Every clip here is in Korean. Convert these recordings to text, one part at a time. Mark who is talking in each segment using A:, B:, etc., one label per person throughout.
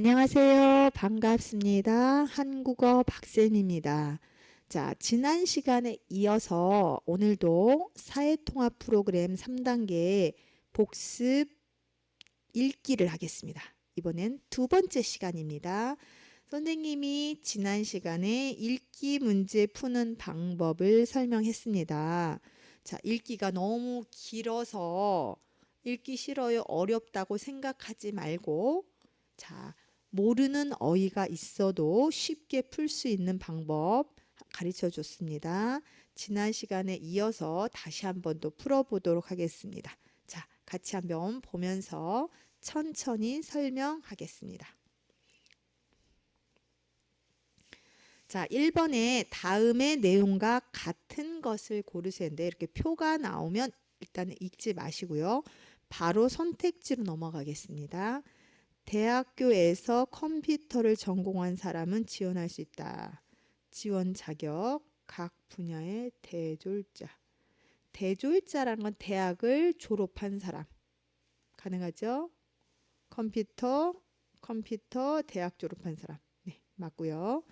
A: 안녕하세요. 반갑습니다. 한국어 박쌤입니다. 자, 지난 시간에 이어서 오늘도 사회통합 프로그램 3단계 복습 읽기를 하겠습니다. 이번엔 두 번째 시간입니다. 선생님이 지난 시간에 읽기 문제 푸는 방법을 설명했습니다. 자, 읽기가 너무 길어서 읽기 싫어요, 어렵다고 생각하지 말고 자, 모르는 어휘가 있어도 쉽게 풀 수 있는 방법 가르쳐 줬습니다. 지난 시간에 이어서 다시 한번 또 풀어보도록 하겠습니다. 자, 같이 한번 보면서 천천히 설명하겠습니다. 자, 1번에 다음의 내용과 같은 것을 고르세요인데 이렇게 표가 나오면 일단 읽지 마시고요. 바로 선택지로 넘어가겠습니다. 대학교에서 컴퓨터를 전공한 사람은 지원할 수 있다. 지원 자격 각 분야의 대졸자. 대졸자라는 건 대학을 졸업한 사람. 가능하죠? 컴퓨터, 컴퓨터 대학 졸업한 사람. 네, 맞고요.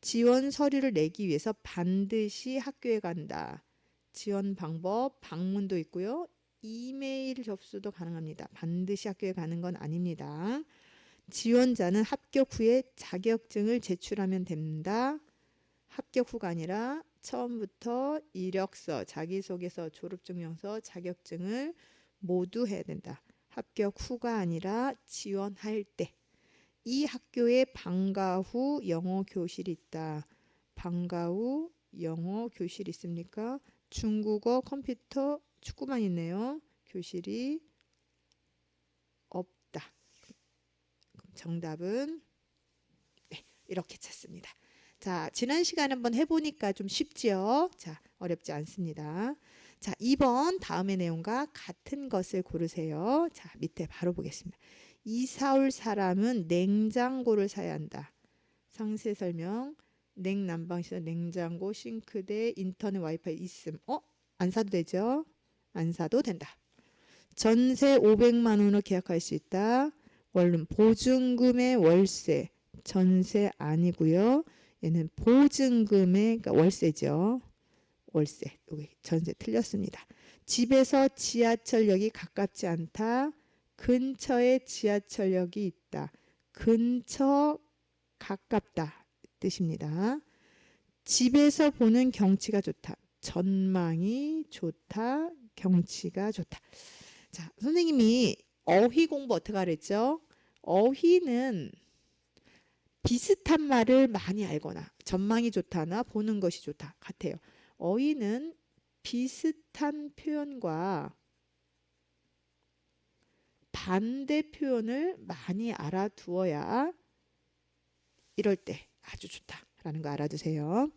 A: 지원 서류를 내기 위해서 반드시 학교에 간다. 지원 방법, 방문도 있고요. 이메일 접수도 가능합니다. 반드시 학교에 가는 건 아닙니다. 지원자는 합격 후에 자격증을 제출하면 됩니다. 합격 후가 아니라 처음부터 이력서, 자기소개서, 졸업증명서, 자격증을 모두 해야 된다. 합격 후가 아니라 지원할 때. 이 학교에 방과 후 영어 교실이 있다. 방과 후 영어 교실 있습니까? 중국어, 컴퓨터, 축구만 있네요. 교실이 없다. 정답은 네, 이렇게 찾습니다. 자, 지난 시간에 한번 해보니까 좀 쉽지요? 자, 어렵지 않습니다. 자, 2번 다음의 내용과 같은 것을 고르세요. 자, 밑에 바로 보겠습니다. 이 사 올 사람은 냉장고를 사야 한다. 상세 설명. 냉난방시설, 냉장고, 싱크대, 인터넷 와이파이 있음. 어? 안 사도 되죠? 안 사도 된다. 전세 500만 원을 계약할 수 있다. 원룸 보증금의 월세 전세 아니고요. 얘는 보증금의 그러니까 월세죠. 월세 여기 전세 틀렸습니다. 집에서 지하철역이 가깝지 않다. 근처에 지하철역이 있다. 근처 가깝다 뜻입니다. 집에서 보는 경치가 좋다. 전망이 좋다. 경치가 좋다. 자, 선생님이 어휘 공부 어떻게 하랬죠? 어휘는 비슷한 말을 많이 알거나 전망이 좋다나 보는 것이 좋다 같아요. 어휘는 비슷한 표현과 반대 표현을 많이 알아두어야 이럴 때 아주 좋다라는 거 알아두세요.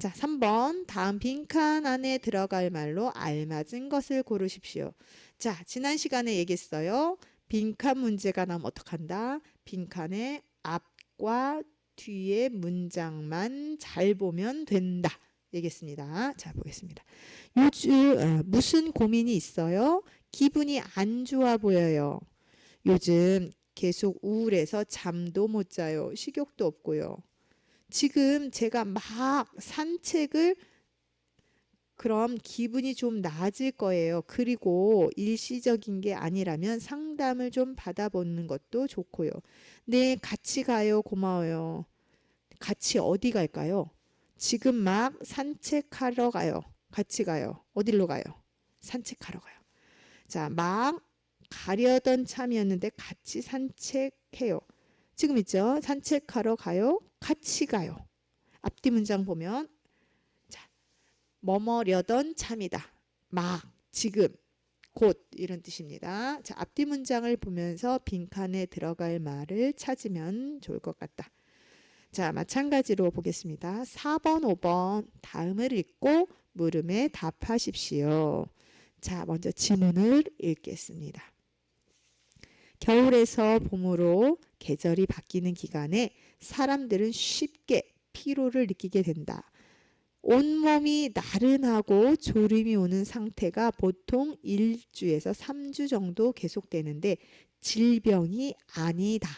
A: 자, 3번 다음 빈칸 안에 들어갈 말로 알맞은 것을 고르십시오. 자, 지난 시간에 얘기했어요. 빈칸 문제가 나면 어떡한다? 빈칸의 앞과 뒤에 문장만 잘 보면 된다. 얘기했습니다. 자, 보겠습니다. 요즘 어, 무슨 고민이 있어요? 기분이 안 좋아 보여요. 요즘 계속 우울해서 잠도 못 자요. 식욕도 없고요. 지금 제가 막 산책을 그럼 기분이 좀 나아질 거예요. 그리고 일시적인 게 아니라면 상담을 좀 받아보는 것도 좋고요. 네, 같이 가요. 고마워요. 같이 어디 갈까요? 지금 막 산책하러 가요. 같이 가요. 어디로 가요? 산책하러 가요. 자, 막 가려던 참이었는데 같이 산책해요. 지금 있죠? 산책하러 가요. 같이 가요. 앞뒤 문장 보면 자, 머머려던 참이다. 막 지금 곧 이런 뜻입니다. 자, 앞뒤 문장을 보면서 빈칸에 들어갈 말을 찾으면 좋을 것 같다. 자, 마찬가지로 보겠습니다. 4번, 5번 다음을 읽고 물음에 답하십시오. 자, 먼저 지문을 읽겠습니다. 겨울에서 봄으로 계절이 바뀌는 기간에 사람들은 쉽게 피로를 느끼게 된다. 온몸이 나른하고 졸음이 오는 상태가 보통 1주에서 3주 정도 계속되는데 질병이 아니다.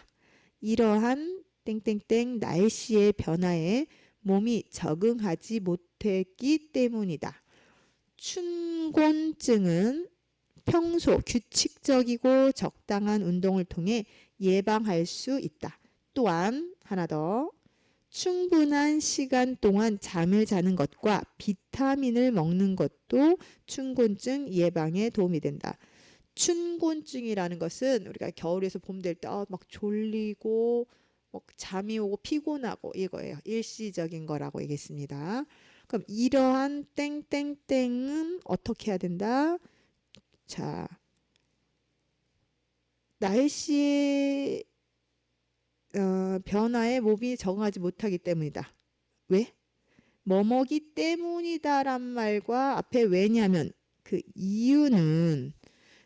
A: 이러한 땡땡땡 날씨의 변화에 몸이 적응하지 못했기 때문이다. 춘곤증은 평소 규칙적이고 적당한 운동을 통해 예방할 수 있다. 또한 하나 더 충분한 시간 동안 잠을 자는 것과 비타민을 먹는 것도 춘곤증 예방에 도움이 된다. 춘곤증이라는 것은 우리가 겨울에서 봄 될 때 막 졸리고 뭐 잠이 오고 피곤하고 이거예요. 일시적인 거라고 얘기했습니다. 그럼 이러한 땡땡땡은 어떻게 해야 된다? 자, 날씨 어, 변화에 몸이 적응하지 못하기 때문이다. 왜? 뭐뭐기 때문이다란 말과 앞에 왜냐면 그 이유는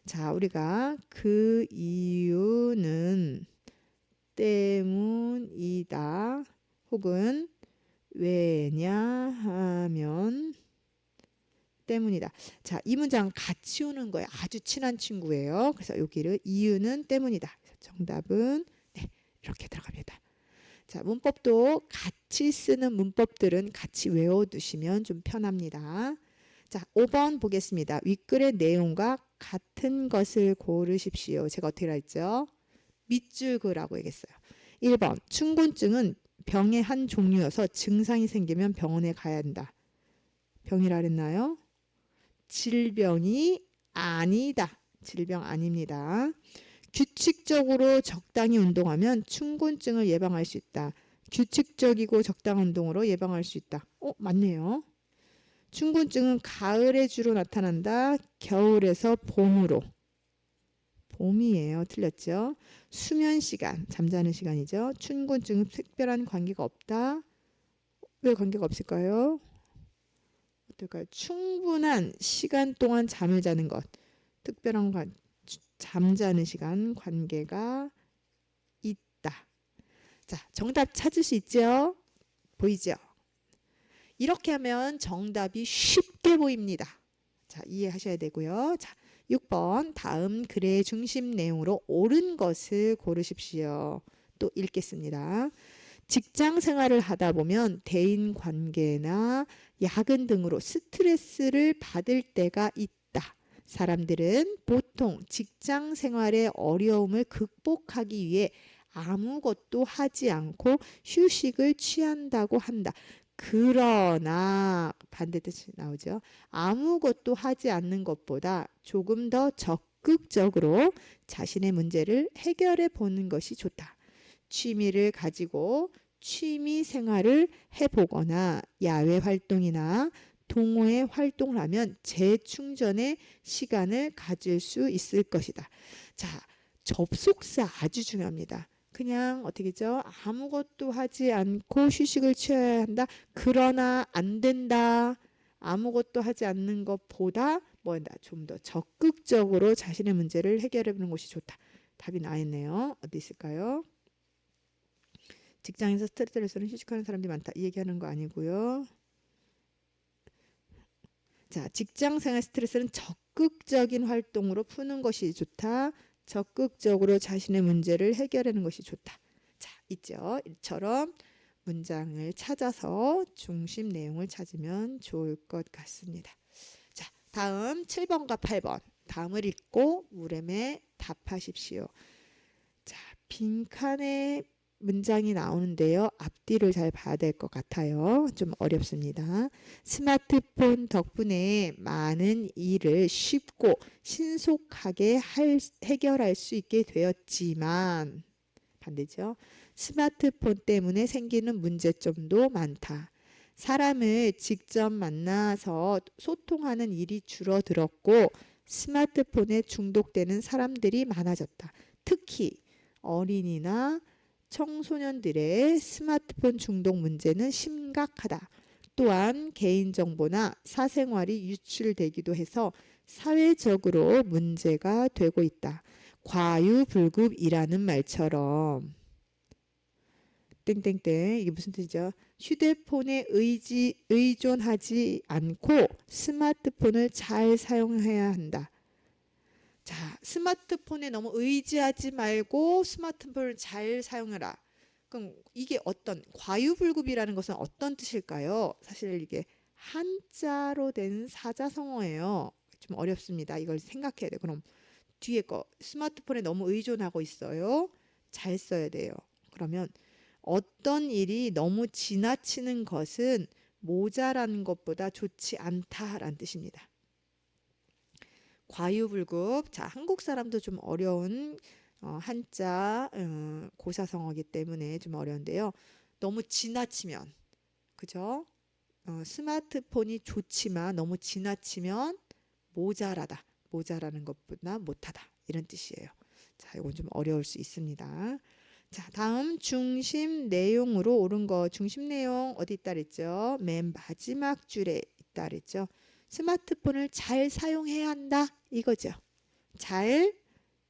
A: 자 우리가 그 이유는 때문이다 혹은 왜냐하면 때문이다. 자, 이 문장 같이 오는 거예요. 아주 친한 친구예요. 그래서 여기를 이유는 때문이다. 정답은 네, 이렇게 들어갑니다. 자, 문법도 같이 쓰는 문법들은 같이 외워두시면 좀 편합니다. 자, 5번 보겠습니다. 윗글의 내용과 같은 것을 고르십시오. 제가 어떻게 했죠? 밑줄 그라고 얘기했어요. 1번 춘곤증은 병의 한 종류여서 증상이 생기면 병원에 가야 한다. 병이라 그랬나요? 질병이 아니다. 질병 아닙니다. 규칙적으로 적당히 운동하면 춘곤증을 예방할 수 있다. 규칙적이고 적당한 운동으로 예방할 수 있다. 어, 맞네요. 춘곤증은 가을에 주로 나타난다. 겨울에서 봄으로. 봄이에요. 틀렸죠? 수면 시간, 잠자는 시간이죠. 춘곤증은 특별한 관계가 없다. 왜 관계가 없을까요? 어떨까요? 충분한 시간 동안 잠을 자는 것. 특별한 관, 잠자는 시간 관계가 있다. 자, 정답 찾을 수 있죠? 보이죠? 이렇게 하면 정답이 쉽게 보입니다. 자, 이해하셔야 되고요. 자, 6번 다음 글의 중심 내용으로 옳은 것을 고르십시오. 또 읽겠습니다. 직장 생활을 하다 보면 대인 관계나 야근 등으로 스트레스를 받을 때가 있다. 사람들은 보통 직장 생활의 어려움을 극복하기 위해 아무것도 하지 않고 휴식을 취한다고 한다. 그러나 반대뜻이 나오죠. 아무것도 하지 않는 것보다 조금 더 적극적으로 자신의 문제를 해결해 보는 것이 좋다. 취미를 가지고 취미 생활을 해보거나 야외 활동이나 동호회 활동을 하면 재충전의 시간을 가질 수 있을 것이다. 자, 접속사 아주 중요합니다. 그냥 어떻게죠? 아무것도 하지 않고 휴식을 취해야 한다. 그러나 안 된다. 아무것도 하지 않는 것보다 뭐다 좀 더 적극적으로 자신의 문제를 해결해 보는 것이 좋다. 답이 나있네요. 어디 있을까요? 직장에서 스트레스를 휴식하는 사람들이 많다. 이 얘기하는 거 아니고요. 자, 직장 생활 스트레스는 적극적인 활동으로 푸는 것이 좋다. 적극적으로 자신의 문제를 해결하는 것이 좋다. 자, 있죠. 이처럼 문장을 찾아서 중심 내용을 찾으면 좋을 것 같습니다. 자, 다음 7번과 8번. 다음을 읽고 물음에 답하십시오. 자, 빈칸에 문장이 나오는데요. 앞뒤를 잘 봐야 될 것 같아요. 좀 어렵습니다. 스마트폰 덕분에 많은 일을 쉽고 신속하게 할, 해결할 수 있게 되었지만 반대죠. 스마트폰 때문에 생기는 문제점도 많다. 사람을 직접 만나서 소통하는 일이 줄어들었고 스마트폰에 중독되는 사람들이 많아졌다. 특히 어린이나 청소년들의 스마트폰 중독 문제는 심각하다. 또한 개인정보나 사생활이 유출되기도 해서 사회적으로 문제가 되고 있다. 과유불급이라는 말처럼 땡땡땡 이게 무슨 뜻이죠? 휴대폰에 의지 의존하지 않고 스마트폰을 잘 사용해야 한다. 자, 스마트폰에 너무 의지하지 말고 스마트폰을 잘 사용해라. 그럼 이게 어떤 과유불급이라는 것은 어떤 뜻일까요? 사실 이게 한자로 된 사자성어예요. 좀 어렵습니다. 이걸 생각해야 돼요. 그럼 뒤에 거 스마트폰에 너무 의존하고 있어요. 잘 써야 돼요. 그러면 어떤 일이 너무 지나치는 것은 모자라는 것보다 좋지 않다라는 뜻입니다. 과유불급. 자, 한국 사람도 좀 어려운 어, 한자 어, 고사성어기 때문에 좀 어려운데요. 너무 지나치면 그죠? 어, 스마트폰이 좋지만 너무 지나치면 모자라다. 모자라는 것보다 못하다. 이런 뜻이에요. 자, 이건 좀 어려울 수 있습니다. 자, 다음 중심 내용으로 옳은 거 중심 내용 어디 있다 그랬죠? 맨 마지막 줄에 있다 그랬죠? 스마트폰을 잘 사용해야 한다 이거죠. 잘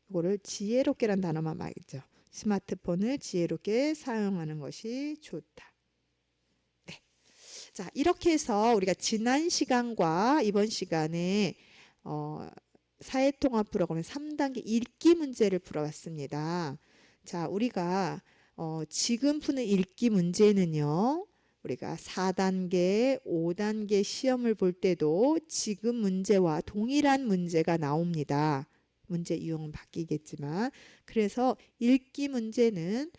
A: 이거를 지혜롭게란 단어만 말이죠. 스마트폰을 지혜롭게 사용하는 것이 좋다. 네. 자, 이렇게 해서 우리가 지난 시간과 이번 시간에 어, 사회통합 프로그램 3단계 읽기 문제를 풀어봤습니다. 자, 우리가 어, 지금 푸는 읽기 문제는요. 우리가 4단계, 5단계 시험을 볼 때도 지금 문제와 동일한 문제가 나옵니다. 문제 유형은 바뀌겠지만 그래서 읽기 문제는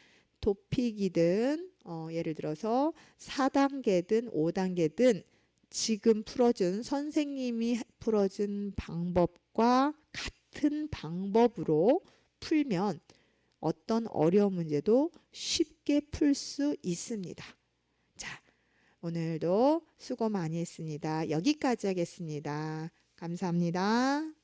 A: 토픽이든 어, 예를 들어서 4단계든 5단계든 지금 풀어준 선생님이 풀어준 방법과 같은 방법으로 풀면 어떤 어려운 문제도 쉽게 풀 수 있습니다. 자, 오늘도 수고 많이 했습니다. 여기까지 하겠습니다. 감사합니다.